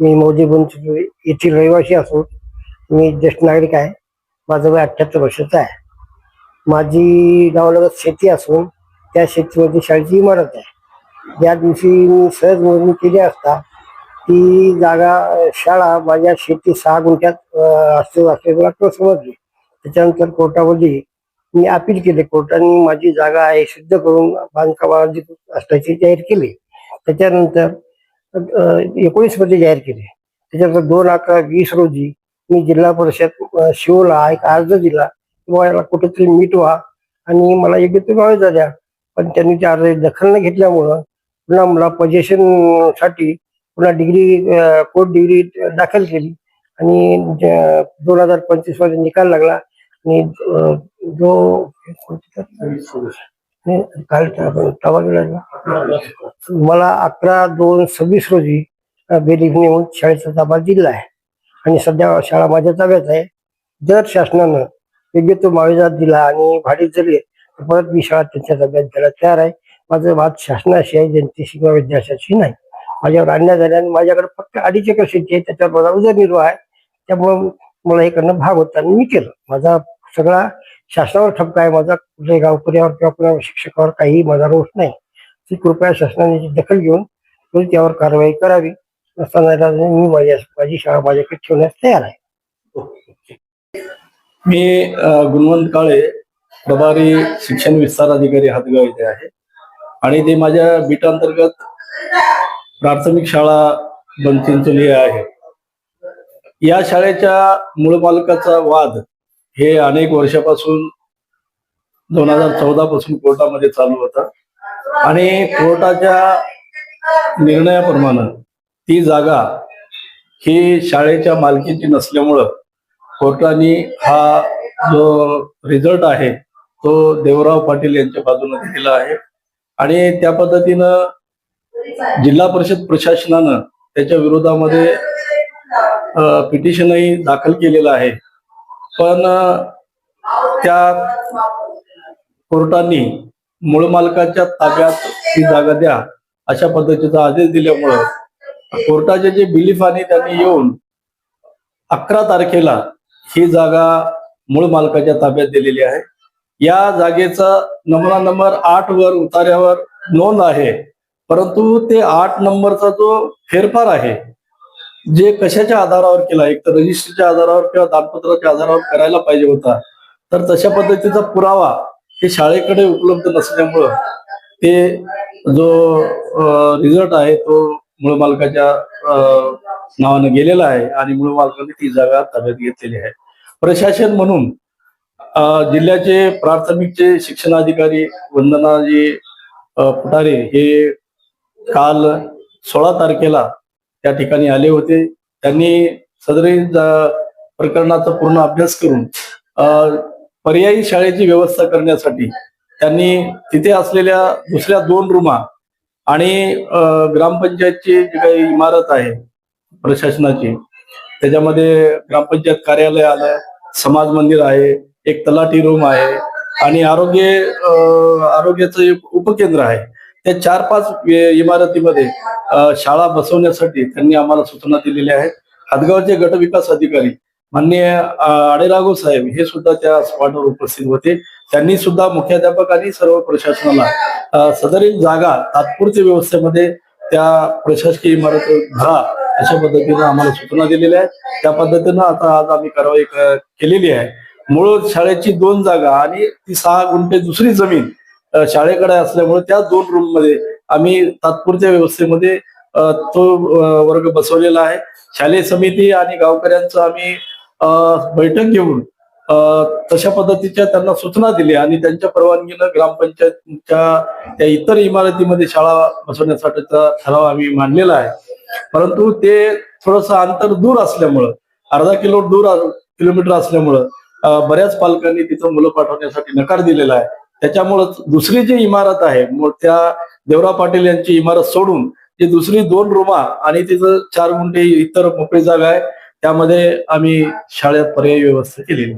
मी मोदी बंधू येथील रहिवासी असून मी ज्येष्ठ नागरिक आहे. माझं वय अठ्ठ्याहत्तर वर्षाचं आहे. माझी गावालगत शेती असून त्या शेतीमध्ये शाळेची इमारत आहे. ज्या दिवशी मी सहज मोजणी केली असता ती जागा शाळा माझ्या शेती सहा गुंठ्यात असते असते तो समजली. त्याच्यानंतर कोर्टामध्ये मी अपील केले. कोर्टाने माझी जागा आहे सिद्ध करून बांधकामाची असल्याची जाहीर केली. त्याच्यानंतर एकोणीसमध्ये जाहीर केले. त्याच्यानंतर दोन अकरा वीस रोजी मी जिल्हा परिषद शिवला एक अर्ज दिला. किंवा याला कुठेतरी मीट व्हा. आणि मला योग्य ते मावेजा द्या पण त्यांनी त्या अर्ज दखल न घेतल्यामुळं पुन्हा मला पोझिशनसाठी पुन्हा डिग्री कोर्ट डिग्री दाखल केली. आणि दोन हजार पंचवीसमध्ये निकाल लागला. आणि जो नाही, काल तवा गेला मला अकरा दोन सव्वीस रोजी बेलीफ नेऊन शाळेचा ताबा दिला आहे. आणि सध्या शाळा माझ्या ताब्यात आहे. जर शासनानं योग्य तो मावेजा दिला आणि भाडे दिले तर परत मी शाळा त्यांच्या ताब्यात द्यायला तयार आहे. माझं वाद शासनाशी आहे जनतेशी किंवा विद्यार्थ्याशी नाही. माझ्यावर अन्याय झाला आणि माझ्याकडे फक्त अडीच एकर शेती आहे त्याच्यावर माझा उदरनिर्वाह आहे. त्यामुळं मला हे करणं भाग होता आणि मी केलं. माझा सगळा शासनावर ठपका आहे. माझा कुठल्याही गावकऱ्यावर किंवा कुठल्या शिक्षकावर काही माझा रोष नाही. ती कृपया शासनाने दखल घेऊन तुम्ही त्यावर कारवाई करावी. नसताना मी माझ्या माझी शाळा माझ्याकडे ठेवण्यास तयार आहे. मी गुणवंत काळे प्रभारी शिक्षण विस्तार अधिकारी हातगाव येथे आहे. आणि ते माझ्या बीटांतर्गत प्राथमिक शाळा बनचिंचोली आहे. या शाळेच्या मूळ मालकाचा वाद हे अनेक वर्षापासून दोन हजार चौदा पासून कोर्टामध्ये चालू होता. आणि कोर्टाच्या निर्णयाप्रमाणे ती जागा ही शाळेच्या मालकीची नसल्यामुळं कोर्टाने हा जो रिझल्ट आहे तो देवराव पाटील यांच्या बाजूने दिलेला आहे. आणि त्या पद्धतीनं जिल्हा परिषद प्रशासनानं त्याच्या विरोधामध्ये पिटिशनही दाखल केलेलं आहे. पण त्या कोर्टाने मूळ मालकाच्या ताब्यात ही जागा द्या अशा पद्धतीचा आदेश दिल्यामुळं कोर्टाचे जे बिलीफ आणि त्यांनी येऊन अकरा तारखेला ही जागा मूळ मालकाच्या ताब्यात दिलेली आहे. या जागेचा नमुना नंबर आठ वर उतार्यावर नोंद आहे परंतु ते आठ नंबरचा जो फेरफार आहे जे कशाच्या आधारावर केला? एक तर रजिस्टरच्या आधारावर किंवा दानपत्राच्या आधारावर करायला पाहिजे होता. तर तशा पद्धतीचा पुरावा हे शाळेकडे उपलब्ध नसल्यामुळं ते जो रिझल्ट आहे तो मूळ मालकाच्या नावाने गेलेला आहे आणि मूळ मालकाने ती जागा ताब्यात घेतलेली आहे. प्रशासन म्हणून जिल्ह्याचे प्राथमिकचे शिक्षणाधिकारी वंदनाजी पुटारे हे काल सोळा तारखेला त्या ठिकाणी आले होते. त्यांनी सदरी प्रकरणाचा पूर्ण अभ्यास करून पर्यायी शाळेची व्यवस्था करण्यासाठी त्यांनी तिथे असलेल्या दुसऱ्या दोन रूमा आणि ग्रामपंचायतची जी काही इमारत आहे प्रशासनाची त्याच्यामध्ये ग्रामपंचायत कार्यालय आलं समाज मंदिर आहे एक तलाठी रूम आहे आणि आरोग्य आरोग्याचं एक उपकेंद्र आहे. त्या चार पाच इमारतीमध्ये शाळा बसवण्यासाठी त्यांनी आम्हाला सूचना दिलेल्या आहेत. हातगावचे गट विकास अधिकारी माननीय आडेरागो साहेब हे सुद्धा त्या स्पॉटवर उपस्थित होते. त्यांनी सुद्धा मुख्याध्यापक आणि सर्व प्रशासनाला सदरील जागा तात्पुरत्या व्यवस्थेमध्ये त्या प्रशासकीय इमारत भरा अशा पद्धतीनं आम्हाला सूचना दिलेल्या आहेत. त्या पद्धतीनं आता आज आम्ही कारवाई केलेली आहे. मूळ शाळेची दोन जागा आणि ती सहा गुंठे दुसरी जमीन शाळेकडे असल्यामुळे त्या दोन रूममध्ये आम्ही तात्पुरत्या व्यवस्थेमध्ये तो वर्ग बसवलेला आहे. शालेय समिती आणि गावकऱ्यांचं आम्ही अ, बैठक घेऊन तशा पद्धतीच्या त्यांना सूचना दिल्या आणि त्यांच्या परवानगीनं ग्रामपंचायतच्या त्या इतर इमारतीमध्ये शाळा बसवण्यासाठीचा ठराव आम्ही मांडलेला आहे. परंतु ते थोडस अंतर दूर असल्यामुळं अर्धा किलो दूर किलोमीटर असल्यामुळं बऱ्याच पालकांनी तिथं मुलं पाठवण्यासाठी नकार दिलेला आहे. त्याच्यामुळं दुसरी जी इमारत आहे मग त्या देवराव पाटील यांची इमारत सोडून जी दुसरी दोन रुमा आणि तिचं चार गुंठे इतर मोकळी जागा आहे त्यामध्ये आम्ही शाळेत पर्यायी व्यवस्था केलेली.